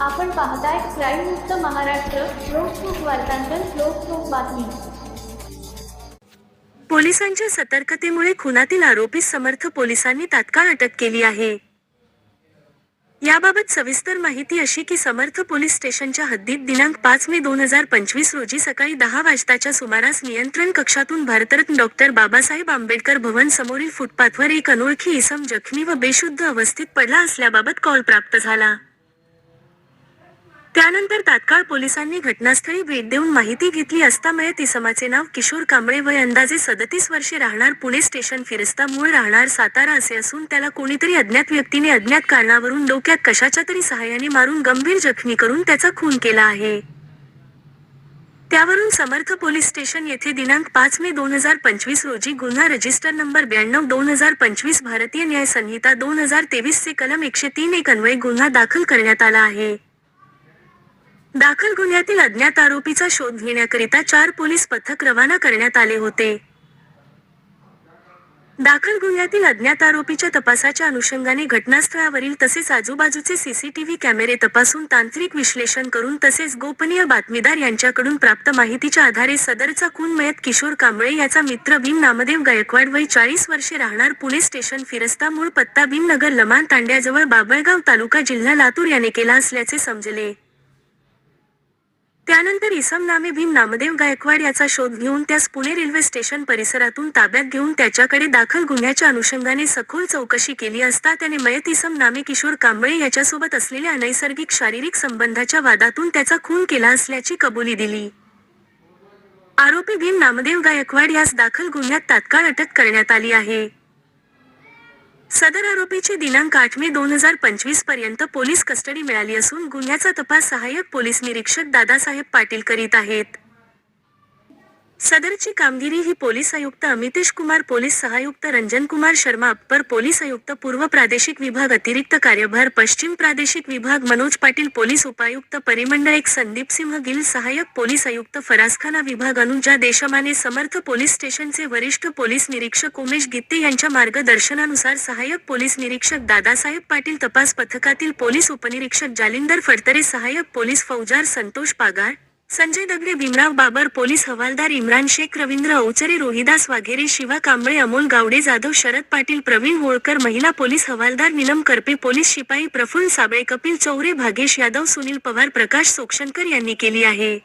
आपण पाहताय क्राईम मुक्त महाराष्ट्र लोकसुख वार्तांकन लोकसुख बातमी. पोलिसांच्या सतर्कतेमुळे खुनातील आरोपी समर्थ पोलिसांनी तात्काळ अटक केली आहे. याबाबत सविस्तर माहिती अशी की समर्थ पोलीस स्टेशनच्या हद्दीत दिनांक पाच मे दोन हजार पंचवीस रोजी सकाळी दहा वाजताच्या सुमारास नियंत्रण कक्षातून भारतरत्न डॉक्टर बाबासाहेब आंबेडकर भवन समोरील फुटपाथवर एक अनोळखी इसम जखमी व बेशुद्ध अवस्थेत पडला असल्याबाबत कॉल प्राप्त झाला. त्यानंतर तात्काळ पोलिसांनी घटनास्थळी भेट देऊन माहिती घेतली असता मयत इसमाचे नाव किशोर कांबळे वय अंदाजे सदतीस वर्षे राहणार पुणे स्टेशन फिरस्ता मूळ राहणार सातारा असे असून त्याला कोणीतरी अज्ञात व्यक्तीने अज्ञात कारणावरून डोक्यात कशाच्या तरी सहाय्याने मारून गंभीर जखमी करून त्याचा खून केला आहे. त्यावरून समर्थ पोलीस स्टेशन येथे दिनांक पाच मे दोन हजार पंचवीस रोजी गुन्हा रजिस्टर नंबर ब्याण्णव दोन हजार पंचवीस भारतीय न्याय संहिता दोन हजार तेवीस चे कलम एकशे तीन एक अन्वये गुन्हा दाखल करण्यात आला आहे. दाखल गुन्ह्यातील अज्ञात आरोपीचा शोध घेण्याकरिता चार पोलीस पथक रवाना करण्यात आले होते. दाखल गुन्ह्यातील अज्ञात आरोपीच्या तपासाच्या अनुषंगाने घटनास्थळावरील तसेच आजूबाजूचे सीसीटीव्ही कॅमेरे तपासून तांत्रिक विश्लेषण करून तसेच गोपनीय बातमीदार यांच्याकडून प्राप्त माहितीच्या आधारे सदरचा खून मयत किशोर कांबळे याचा मित्र भीम नामदेव गायकवाड वय चाळीस वर्षे राहणार पुणे स्टेशन फिरस्ता मूळ पत्ता भीमनगर लमान तांड्याजवळ बाबळगाव तालुका जिल्हा लातूर याने केला असल्याचे समजले. त्यानंतर इसम नामे भीम नामदेव गायकवाड याचा शोध घेऊन त्यास पुणे रेल्वे स्टेशन परिसरातून ताब्यात घेऊन त्याच्याकडे दाखल गुन्ह्याच्या अनुषंगाने सखोल चौकशी केली असता त्याने मयत इसम नामे किशोर कांबळे याच्यासोबत असलेल्या अनैसर्गिक शारीरिक संबंधाच्या वादातून त्याचा खून केला असल्याची कबुली दिली. आरोपी भीम नामदेव गायकवाड यास दाखल गुन्ह्यात तात्काळ अटक करण्यात आली आहे. सदर आरोपीची दिनांक आठ मे दोन हजार पंचवीसपर्यंत पोलीस कस्टडी मिळाली असून गुन्ह्याचा तपास सहाय्यक पोलीस निरीक्षक दादासाहेब पाटील करीत आहेत. सदरची कामगिरी ही पोलीस आयुक्त अमितेश कुमार पोलीस सहायुक्त रंजन कुमार शर्मा अप्पर पोलीस आयुक्त पूर्व प्रादेशिक विभाग अतिरिक्त कार्यभार पश्चिम प्रादेशिक विभाग मनोज पाटील पोलीस उपायुक्त परिमंडळ एक संदीप सिंह गिल सहाय्यक पोलीस आयुक्त फरासखाना विभाग अनुजा देशमाने समर्थ पोलीस स्टेशनचे वरिष्ठ पोलीस निरीक्षक उमेश गित्ते यांच्या मार्गदर्शनानुसार सहाय्यक पोलीस निरीक्षक दादासाहेब पाटील तपास पथकातील पोलीस उपनिरीक्षक जालिंदर फडतरे सहाय्यक पोलीस फौजार संतोष पागार संजय दगडे भीमराव बाबर पोलीस हवालदार इम्रान शेख रवींद्र औचरे रोहिदास वाघेरे शिवा कांबळे अमोल गावडे जाधव शरद पाटील प्रवीण होळकर महिला पोलीस हवालदार नीलम करपे पोलीस शिपाई प्रफुल्ल साबळे कपिल चौरे भागेश यादव सुनील पवार प्रकाश सोक्षणकर यांनी केली आहे.